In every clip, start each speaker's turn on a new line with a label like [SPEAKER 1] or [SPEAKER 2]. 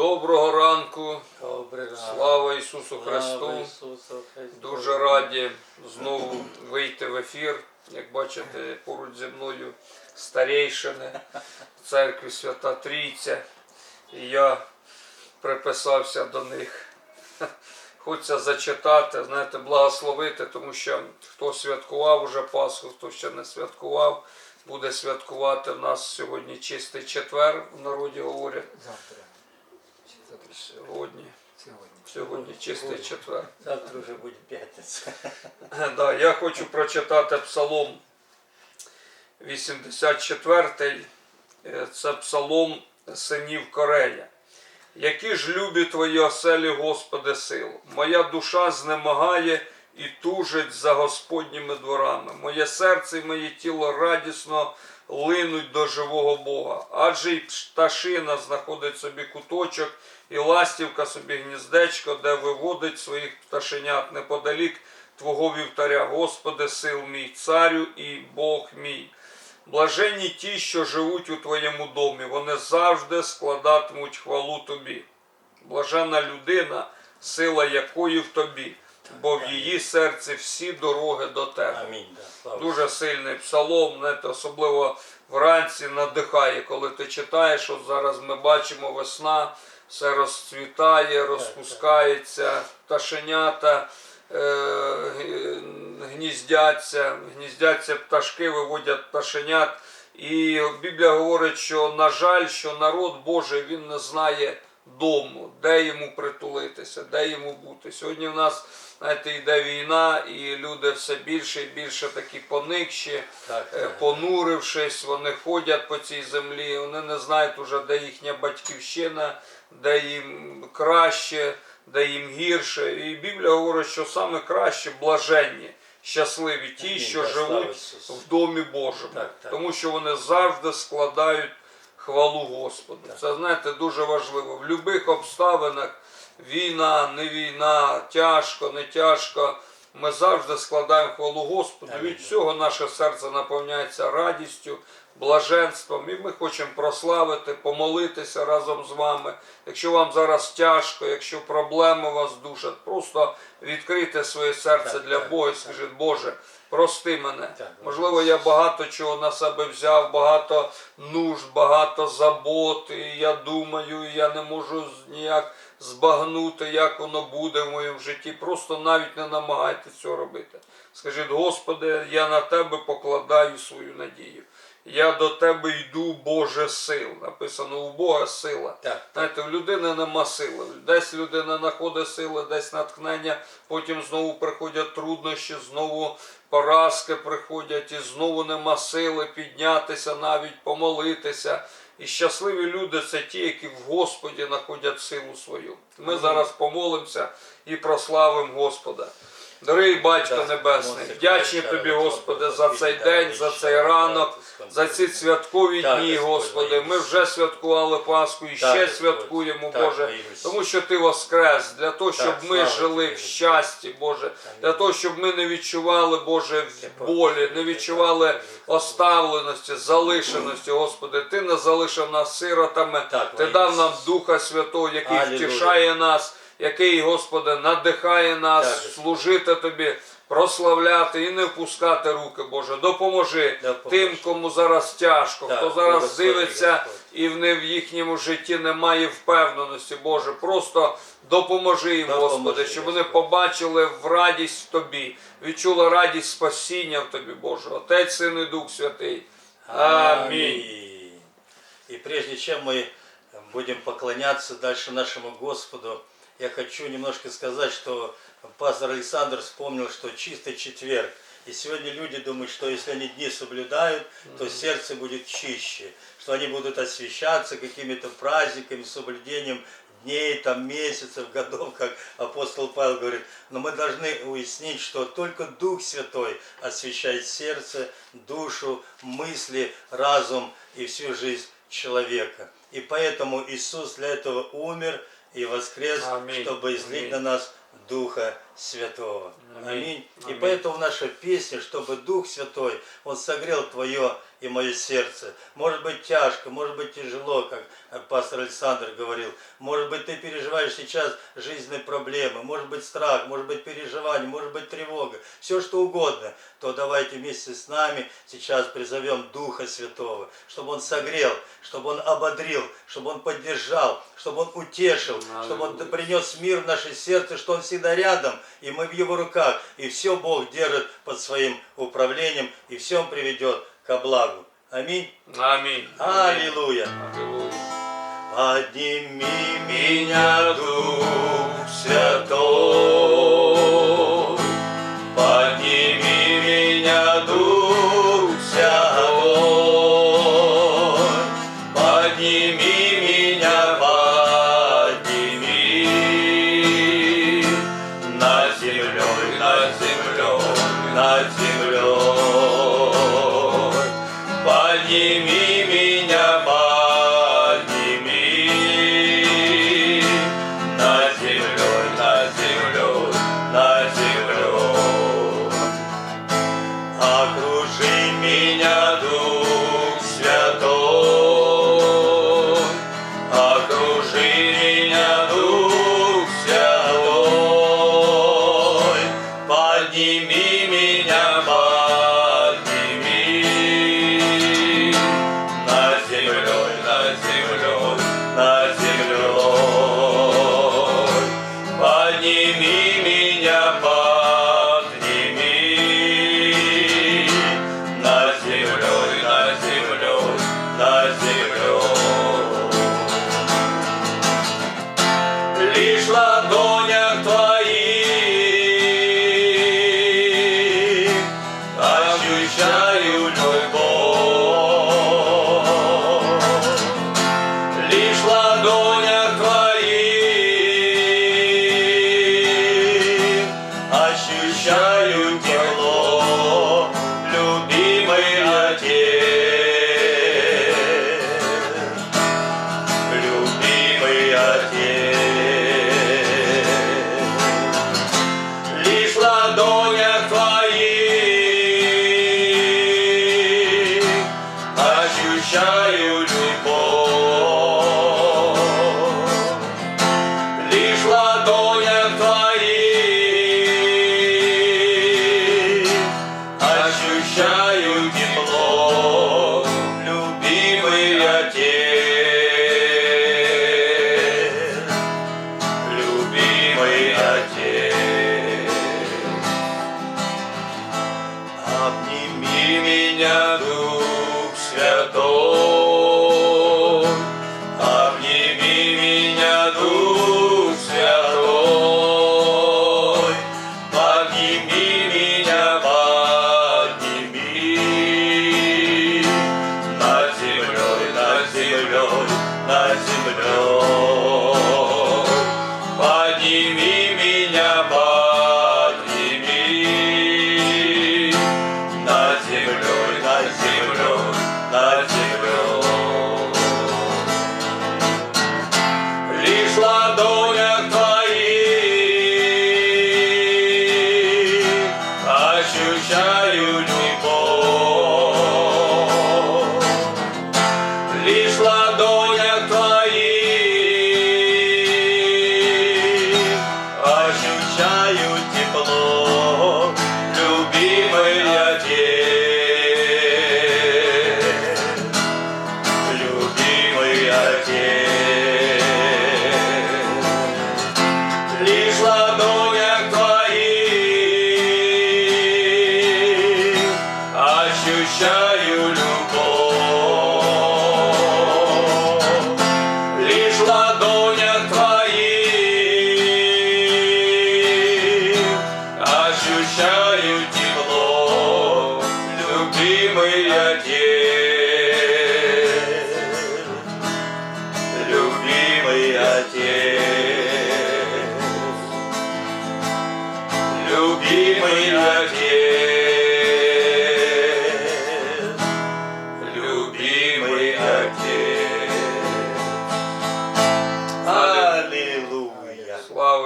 [SPEAKER 1] Доброго ранку,
[SPEAKER 2] Добрий
[SPEAKER 1] слава Ісусу
[SPEAKER 2] Слава
[SPEAKER 1] Христу.
[SPEAKER 2] Ісусу Христу.
[SPEAKER 1] Дуже раді знову вийти в ефір. Як бачите, поруч зі мною старейшини церкви Свята Трійця. І я приписався до них. Хочеться зачитати, знаєте, благословити, тому що хто святкував уже Пасху, хто ще не святкував, буде святкувати. В нас сьогодні чистий четвер, в народі говорять.
[SPEAKER 2] Завтра.
[SPEAKER 1] Сьогодні,
[SPEAKER 2] Сьогодні.
[SPEAKER 1] сьогодні чистий четвер.
[SPEAKER 2] Завтра вже буде п'ятниця.
[SPEAKER 1] Да, я хочу прочитати Псалом 84. Е, Це Псалом синів Корея. Які ж любі твої оселі, Господи, сил. Моя душа знемагає і тужить за Господніми дворами. Моє серце і моє тіло радісно линуть до живого Бога. Адже й пташина знаходить собі куточок, і ластівка собі гніздечко, де виводить своїх пташенят неподалік Твого вівтаря, Господи, сил мій, царю і Бог мій. Блаженні ті, що живуть у Твоєму домі, вони завжди складатимуть хвалу Тобі. Блаженна людина, сила якої в тобі, бо в її серці всі дороги до тебе. Дуже сильний псалом, особливо вранці надихає, коли ти читаєш, от зараз ми бачимо весна, все розцвітає, розпускається, пташенята е, гніздяться, гніздяться пташки, виводять пташенят. І Біблія говорить, що, на жаль, що народ Божий він не знає дому, де йому притулитися, де йому бути. Сьогодні в нас, знаєте, йде війна, і люди все більше і більше такі поникші,
[SPEAKER 2] Так,
[SPEAKER 1] е,
[SPEAKER 2] так.
[SPEAKER 1] понурившись, вони ходять по цій землі, вони не знають уже, де їхня батьківщина, де їм краще, де їм гірше. І Біблія говорить, що саме краще блаженні, щасливі ті, що живуть в домі Божому,
[SPEAKER 2] Так, так.
[SPEAKER 1] тому що вони завжди складають хвалу Господу.
[SPEAKER 2] Так.
[SPEAKER 1] Це знаєте дуже важливо. В будь-яких обставинах війна, не війна, тяжко, не тяжко. Ми завжди складаємо хвалу Господу. Від цього наше серце наповняється радістю, блаженством. І ми хочемо прославити, помолитися разом з вами. Якщо вам зараз тяжко, якщо проблеми вас душать, просто відкрийте своє серце
[SPEAKER 2] Так,
[SPEAKER 1] для
[SPEAKER 2] так,
[SPEAKER 1] Бога і скажіть, Боже, прости мене. Можливо, я багато чого на себе взяв, багато нужд, багато забот, і я думаю, і я не можу ніяк збагнути, як воно буде в моєму житті. Просто навіть не намагайтеся цього робити. Скажіть, Господи, я на Тебе покладаю свою надію. Я до Тебе йду, Боже, сил. Написано, у Бога сила.
[SPEAKER 2] Так.
[SPEAKER 1] Знаєте, в людини нема сили. Десь людина знаходить сили, десь натхнення, потім знову приходять труднощі, знову поразки приходять, і знову нема сили піднятися, навіть помолитися. І щасливі люди це ті, які в Господі знаходять силу свою. Ми зараз помолимося і прославимо Господа. Дорогий Батько Небесний, вдячні Тобі,
[SPEAKER 2] Господи,
[SPEAKER 1] за цей день, за цей ранок, за ці святкові дні,
[SPEAKER 2] Господи.
[SPEAKER 1] Ми вже святкували Пасху і ще святкуємо, Боже, тому що Ти воскрес, для того, щоб ми жили в щасті, Боже, для того, щоб ми не відчували, Боже, болі, не відчували оставленості, залишеності, Господи. Ти не залишив нас сиротами, Ти дав нам Духа Святого, який втішає нас, який, Господи, надихає нас
[SPEAKER 2] Так,
[SPEAKER 1] служити Тобі, прославляти і не впускати руки, Боже. Допоможи
[SPEAKER 2] Допоможи.
[SPEAKER 1] тим, кому зараз тяжко,
[SPEAKER 2] Так,
[SPEAKER 1] хто зараз
[SPEAKER 2] благослови,
[SPEAKER 1] дивиться
[SPEAKER 2] Господь.
[SPEAKER 1] і в не в їхньому житті немає впевненості, Боже. Просто допоможи їм,
[SPEAKER 2] Допоможи,
[SPEAKER 1] Господи, щоб вони побачили в радість в Тобі, відчули радість спасіння в Тобі, Боже. Отець, Син і Дух Святий. Аминь.
[SPEAKER 2] И прежде чем мы будем поклоняться дальше нашему Господу, я хочу немножко сказать, что пастор Александр вспомнил, что чистый четверг. И сегодня люди думают, что если они дни соблюдают, то сердце будет чище, что они будут освещаться какими-то праздниками, соблюдением дней, там, месяцев, годов, как апостол Павел говорит. Но мы должны уяснить, что только Дух Святой освещает сердце, душу, мысли, разум и всю жизнь человека. И поэтому Иисус для этого умер и воскрес,
[SPEAKER 1] Аминь.
[SPEAKER 2] чтобы излить
[SPEAKER 1] Аминь.
[SPEAKER 2] на нас
[SPEAKER 1] Духа Святого.
[SPEAKER 2] Аминь.
[SPEAKER 1] Аминь. И
[SPEAKER 2] Аминь.
[SPEAKER 1] поэтому наша песня, чтобы Дух Святой, Он согрел твое и мое сердце. Может быть тяжко, может быть тяжело, как пастор Александр говорил. Может быть ты переживаешь сейчас жизненные проблемы, может быть страх, может быть переживание, может быть тревога, все что угодно. То давайте вместе с нами сейчас призовем Духа Святого, чтобы Он согрел, чтобы Он ободрил, чтобы Он поддержал, чтобы Он утешил, чтобы Он принес мир в наше сердце, что Он всегда рядом, и мы в Его руках, и все Бог держит под своим управлением, и все Он приведет ко благу. Аминь.
[SPEAKER 2] Аминь.
[SPEAKER 1] Аллилуйя.
[SPEAKER 2] Аллилуйя.
[SPEAKER 1] Подними меня, Дух Святой, Святой, ощущаю любовь.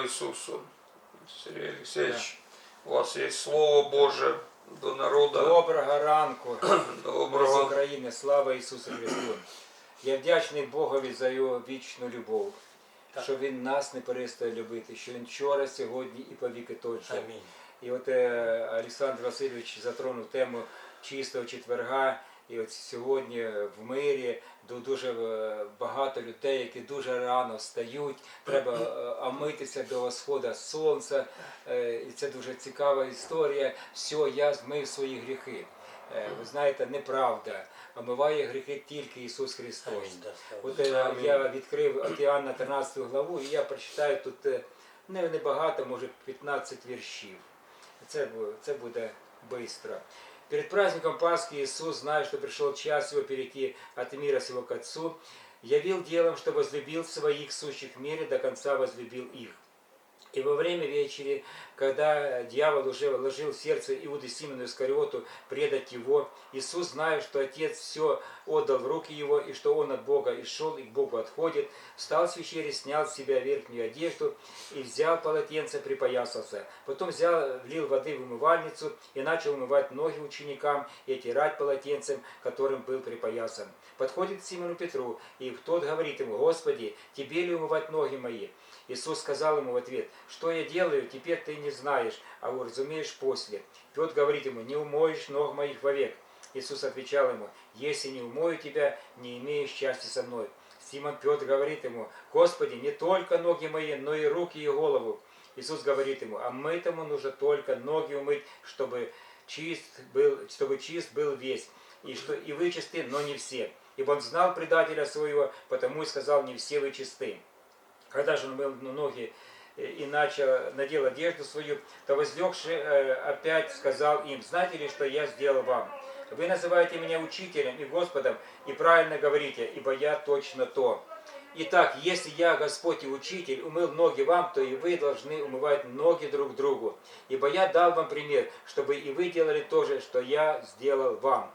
[SPEAKER 2] Слава Ісусу!
[SPEAKER 1] Сергій Олексійович, у вас є слово Боже до народу.
[SPEAKER 3] Доброго ранку, ми з України, слава Ісусу Христу. Я вдячний Богові за його вічну любов,
[SPEAKER 2] Так.
[SPEAKER 3] що Він нас не перестає любити, що Він вчора, сьогодні і повіки той же.
[SPEAKER 2] Аминь.
[SPEAKER 3] І от е, Олександр Васильович затронув тему чистого четверга. І от сьогодні в мирі ду- дуже е, багато людей, які дуже рано встають. Треба е, омитися до сходу сонця. Е, І це дуже цікава історія. Все, я змив свої гріхи. Е, Ви знаєте, неправда. Омиває гріхи тільки Ісус Христос. От е, я відкрив от Іоанна 13 главу, і я прочитаю тут е, не, небагато, може 15 віршів. Це, це буде швидко. Перед праздником Пасхи Иисус, зная, что пришел час его перейти от мира сего к Отцу, явил делом, что возлюбил своих сущих в мире, до конца возлюбил их. И во время вечери, когда дьявол уже вложил в сердце Иуды Симону Искариоту предать его, Иисус, зная, что Отец все отдал в руки его, и что он от Бога и шел, и к Богу отходит, встал с вечери, снял с себя верхнюю одежду и взял полотенце, припоясался. Потом взял, влил воды в умывальницу и начал умывать ноги ученикам и отирать полотенцем, которым был припоясан. Подходит к Симону Петру, и тот говорит ему, «Господи, тебе ли умывать ноги мои?» Иисус сказал ему в ответ, что я делаю, теперь ты не знаешь, а уразумеешь после. Петр говорит ему, не умоешь ног моих вовек. Иисус отвечал ему, если не умою тебя, не имеешь счастья со мной. Симон Петр говорит ему, Господи, не только ноги мои, но и руки и голову. Иисус говорит ему, а мытому нужно только ноги умыть, чтобы чист был, чтобы чист был весь, и, что, и вы чисты, но не все. Ибо он знал предателя своего, потому и сказал, не все вы чисты. Когда же он мыл ноги э, и начал, надел одежду свою, то возлегший э, опять сказал им, знаете ли, что я сделал вам? Вы называете меня учителем и Господом, и правильно говорите, ибо я точно то. Итак, если я, Господь и Учитель, умыл ноги вам, то и вы должны умывать ноги друг другу. Ибо я дал вам пример, чтобы и вы делали то же, что я сделал вам.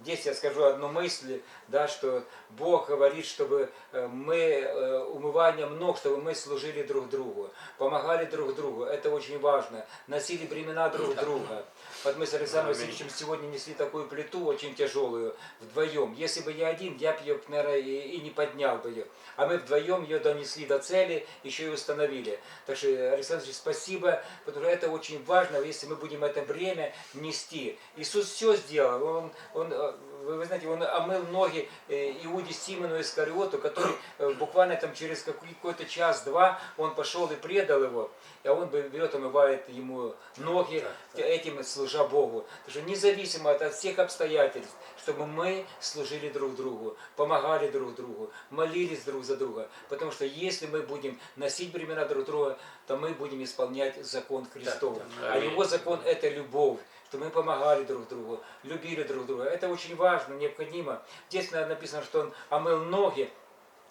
[SPEAKER 3] Здесь я скажу одну мысль, да, что Бог говорит, чтобы э, мы э, умыванием ног, чтобы мы служили друг другу, помогали друг другу. Это очень важно. Носили бремена друг друга. Вот мы с Александром. Васильевичем сегодня несли такую плиту очень тяжелую вдвоем. Если бы я один, я бы ее, наверное, и, не поднял бы ее. А мы вдвоем ее донесли до цели, еще и установили. Так что, Александр Васильевич, спасибо, потому что это очень важно, если мы будем это бремя нести. Иисус все сделал. Он, он, э, вы, вы знаете, он омыл ноги э, Иуде Симону Искариоту, который э, буквально там через какой- какой-то час-два он пошел и предал его. А он берет, омывает ему ноги, этим служа Богу. Так что независимо от, всех обстоятельств, чтобы мы служили друг другу, помогали друг другу, молились друг за друга. Потому что если мы будем носить бремена друг друга, то мы будем исполнять закон Христов.
[SPEAKER 1] да.
[SPEAKER 3] А его закон это любовь что мы помогали друг другу, любили друг друга. Это очень важно, необходимо. Здесь на- написано, что он омыл ноги.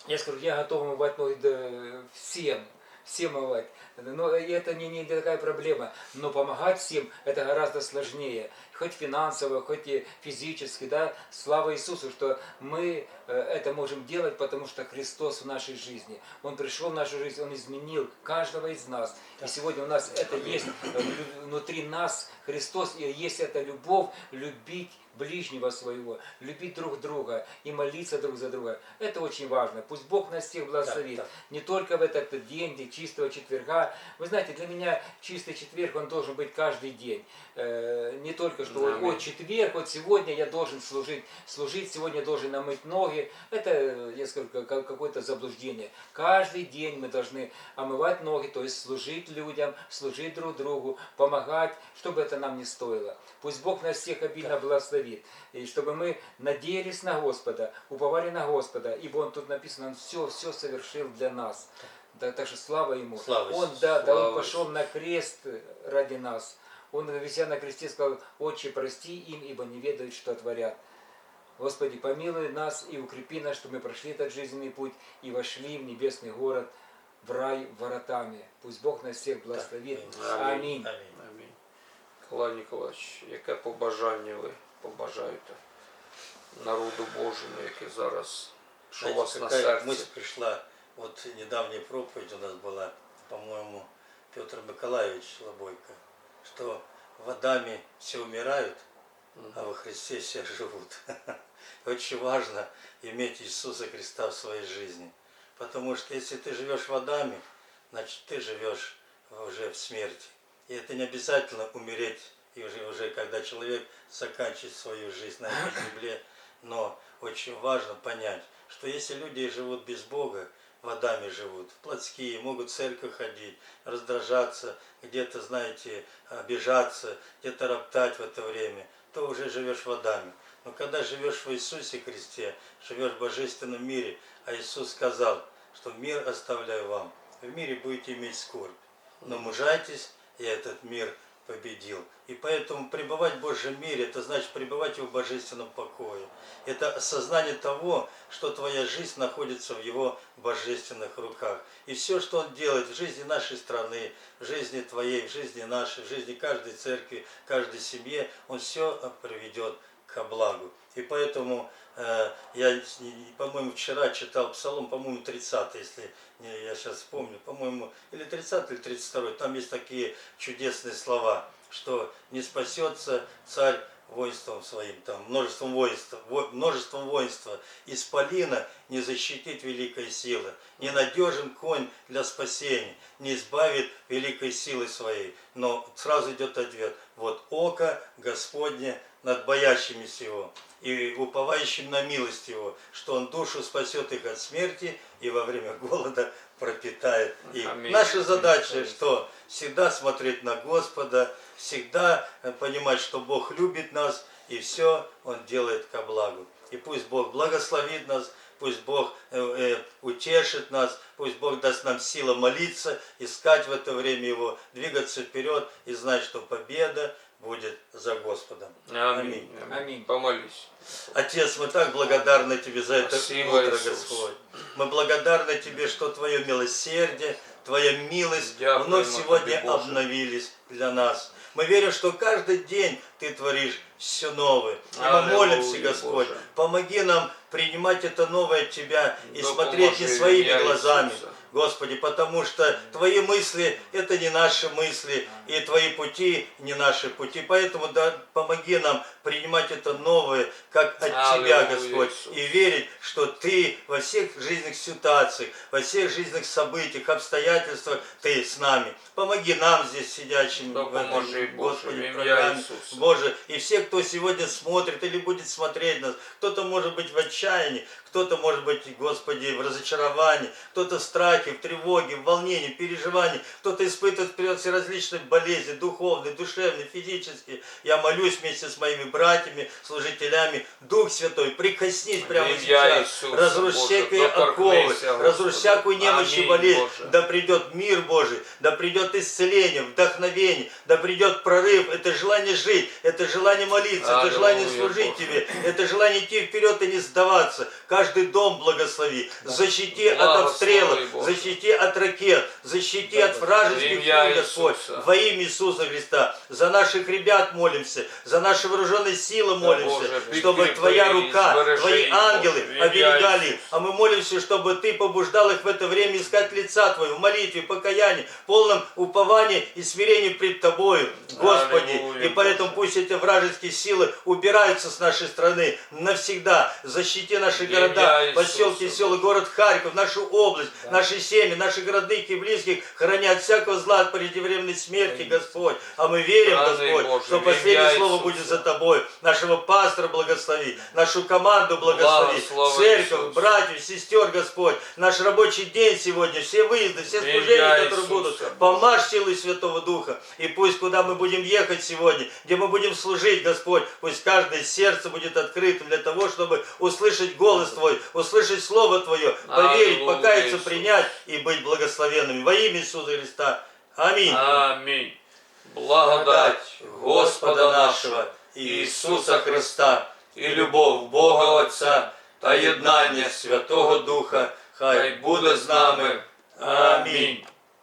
[SPEAKER 3] Я скажу, я готов омывать ноги всем, всем омывать. Но это не, не такая проблема. Но помогать всем это гораздо сложнее. Хоть финансово, хоть и физически, да. Слава Иисусу, что мы э, это можем делать, потому что Христос в нашей жизни. Он пришел в нашу жизнь, Он изменил каждого из нас. И сегодня у нас это есть э, внутри нас Христос, и есть эта любовь, любить ближнего своего, любить друг друга и молиться друг за друга. Это очень важно. Пусть Бог нас всех благословит.
[SPEAKER 2] Так, так.
[SPEAKER 3] Не только в этот день, день чистого четверга. Вы знаете, для меня чистый четверг, он должен быть каждый день. Э, Не только что вот,
[SPEAKER 1] Аминь.
[SPEAKER 3] «Ой, четверг, вот сегодня я должен служить, служить, сегодня должен намыть ноги. Это, я скажу, как- как- какое-то заблуждение. Каждый день мы должны омывать ноги, то есть служить людям, служить друг другу, помогать, чтобы это нам не стоило. Пусть Бог нас всех обильно благословит И чтобы мы надеялись на Господа, уповали на Господа, ибо Он тут написано, Он все, все совершил для нас. Да, так что слава Ему.
[SPEAKER 2] Слава
[SPEAKER 3] Он,
[SPEAKER 2] Иисусу.
[SPEAKER 3] да, да, Он
[SPEAKER 1] Слава
[SPEAKER 3] пошел на крест ради нас. Он, вися на кресте, сказал, Отче, прости им, ибо не ведают, что творят. Господи, помилуй нас и укрепи нас, чтобы мы прошли этот жизненный путь и вошли в небесный город, в рай воротами. Пусть Бог нас всех благословит.
[SPEAKER 1] Аминь.
[SPEAKER 3] Аминь.
[SPEAKER 2] Аминь.
[SPEAKER 1] Амінь. Миколай Ніколаївич, яке побажання ви побажаєте народу Божому, який зараз, що у вас на серці?
[SPEAKER 2] мысль пришла, вот недавняя проповедь у нас была, по-моему, Петр Николаевич Лобойко, что в Адаме все умирают, а во Христе все живут. Очень важно иметь Иисуса Христа в своей жизни. Потому что если ты живешь в Адаме, значит ты живешь уже в смерти. И это не обязательно умереть, и уже, уже когда человек заканчивает свою жизнь на этой земле. Но очень важно понять, что если люди живут без Бога, в Адаме живут, плотские, могут в церковь ходить, раздражаться, где-то, знаете, обижаться, где-то роптать в это время, то уже живешь в Адаме. Но когда живешь в Иисусе Христе, живешь в божественном мире, а Иисус сказал, что мир оставляю вам, в мире будете иметь скорбь. Но мужайтесь, и этот мир победил. И поэтому пребывать в Божьем мире, это значит пребывать в божественном покое. Это осознание того, что твоя жизнь находится в Его божественных руках. И все, что Он делает в жизни нашей страны, в жизни твоей, в жизни нашей, в жизни каждой церкви, каждой семье, Он все приведет ко благу. И поэтому э, я, по-моему, вчера читал Псалом, по-моему, 30 если я сейчас вспомню, по-моему, или 30 или 32 там есть такие чудесные слова, что не спасется царь воинством своим, там, множеством воинства, во- множеством воинства, исполина не защитит великой силы, ненадежен конь для спасения, не избавит великой силы своей. Но сразу идет ответ, вот око Господне над боящимися его и уповающим на милость его, что он душу спасет их от смерти и во время голода пропитает их.
[SPEAKER 1] Аминь.
[SPEAKER 2] Наша задача, что всегда смотреть на Господа, всегда э, понимать, что Бог любит нас, и все Он делает ко благу. И пусть Бог благословит нас, пусть Бог э, э, утешит нас, пусть Бог даст нам силу молиться, искать в это время Его, двигаться вперед и знать, что победа будет за Господом.
[SPEAKER 1] Аминь.
[SPEAKER 3] Аминь.
[SPEAKER 1] Помолись.
[SPEAKER 2] Отец, мы так благодарны Тебе за это
[SPEAKER 1] Спасибо,
[SPEAKER 2] утро,
[SPEAKER 1] Иисус.
[SPEAKER 2] Господь. Мы благодарны Тебе, что Твое милосердие, Твоя милость
[SPEAKER 1] Дякуємо
[SPEAKER 2] вновь сегодня обновились для нас. Мы верим, что каждый день Ты творишь все новое. И мы
[SPEAKER 1] Аллилуйя,
[SPEAKER 2] молимся, Господь,
[SPEAKER 1] Боже.
[SPEAKER 2] помоги нам принимать это новое от Тебя и
[SPEAKER 1] Допоможи
[SPEAKER 2] смотреть не
[SPEAKER 1] в
[SPEAKER 2] своими
[SPEAKER 1] ім'я
[SPEAKER 2] глазами,
[SPEAKER 1] Ісуса.
[SPEAKER 2] Господи, потому что Твои мысли – это не наши мысли, и Твои пути – не наши пути. Поэтому да, помоги нам принимать это новое, как от Тебя,
[SPEAKER 1] Аллилуйя,
[SPEAKER 2] Господь,
[SPEAKER 1] Иисус.
[SPEAKER 2] и верить, что Ты во всех жизненных ситуациях, во всех жизненных событиях, обстоятельствах Ты с нами. Помоги нам здесь сидящим, в
[SPEAKER 1] Допоможи,
[SPEAKER 2] этой,
[SPEAKER 1] Боже,
[SPEAKER 2] Господи,
[SPEAKER 1] в ім'я
[SPEAKER 2] программе.
[SPEAKER 1] Ісуса.
[SPEAKER 2] Боже, и все, кто сегодня смотрит или будет смотреть нас, кто-то может быть в отчаянии, кто-то может быть, Господи, в разочаровании, кто-то в страхе, в тревоге, в волнении, в переживании, кто-то испытывает вперед все различные болезни, духовные, душевные, физические. Я молюсь вместе с моими братьями, служителями, Дух Святой, прикоснись прямо сейчас,
[SPEAKER 1] Ісуса,
[SPEAKER 2] разрушь
[SPEAKER 1] Боже,
[SPEAKER 2] всякие оковы, разрушь всякую немощь и болезнь,
[SPEAKER 1] Боже.
[SPEAKER 2] да придет мир Божий, да придет исцеление, вдохновение, да придет прорыв, это желание жить, это желание молиться, это
[SPEAKER 1] Аллилуйя,
[SPEAKER 2] желание служить
[SPEAKER 1] Боже.
[SPEAKER 2] Тебе, это желание идти вперед и не сдаваться. Каждый дом благослови, защити от
[SPEAKER 1] Благослови,
[SPEAKER 2] обстрелов,
[SPEAKER 1] Боже.
[SPEAKER 2] защити от ракет, защити от вражеских пуль, Господь, во имя Иисуса Христа. За наших ребят молимся, за наши вооруженные силы молимся,
[SPEAKER 1] Боже,
[SPEAKER 2] чтобы Твоя рука, Твои ангелы оберегали их.
[SPEAKER 1] Иисуса.
[SPEAKER 2] А мы молимся, чтобы Ты побуждал их в это время искать лица Твоего, в молитве, покаянии, в полном уповании и смирении пред Тобою, Господи.
[SPEAKER 1] Аллилуйя,
[SPEAKER 2] И поэтому
[SPEAKER 1] Боже.
[SPEAKER 2] пусть эти вражеские силы убираются с нашей страны навсегда. Защити наши
[SPEAKER 1] В
[SPEAKER 2] города,
[SPEAKER 1] Иисуса,
[SPEAKER 2] поселки, села, город Харьков, нашу область, наши семьи, наших родных и близких, храня от всякого зла, от преждевременной смерти, Господь. А мы верим,
[SPEAKER 1] Храни,
[SPEAKER 2] Господь,
[SPEAKER 1] Боже,
[SPEAKER 2] что последнее слово
[SPEAKER 1] Иисуса.
[SPEAKER 2] будет за Тобой. Нашего пастора благослови, нашу команду благослови,
[SPEAKER 1] Благослови,
[SPEAKER 2] церковь,
[SPEAKER 1] Иисус.
[SPEAKER 2] братьев, сестер, Господь. Наш рабочий день сегодня, все выезды, все
[SPEAKER 1] имя
[SPEAKER 2] служения, которые
[SPEAKER 1] Иисуса,
[SPEAKER 2] будут. Помажь силой Святого Духа. И пусть, куда мы будем ехать сегодня, где мы будем служить, Господь, пусть каждое сердце будет открытым для того, чтобы услышать голос Твой, услышать Слово Твое, поверить,
[SPEAKER 1] Аллилуйя,
[SPEAKER 2] покаяться,
[SPEAKER 1] Иисус.
[SPEAKER 2] принять и быть благословенными. Во имя Иисуса Христа. Аминь.
[SPEAKER 1] Аминь. Благодать Господа нашего Иисуса Христа і любов Бога Отця та єднання Святого Духа хай буде з нами. Амінь.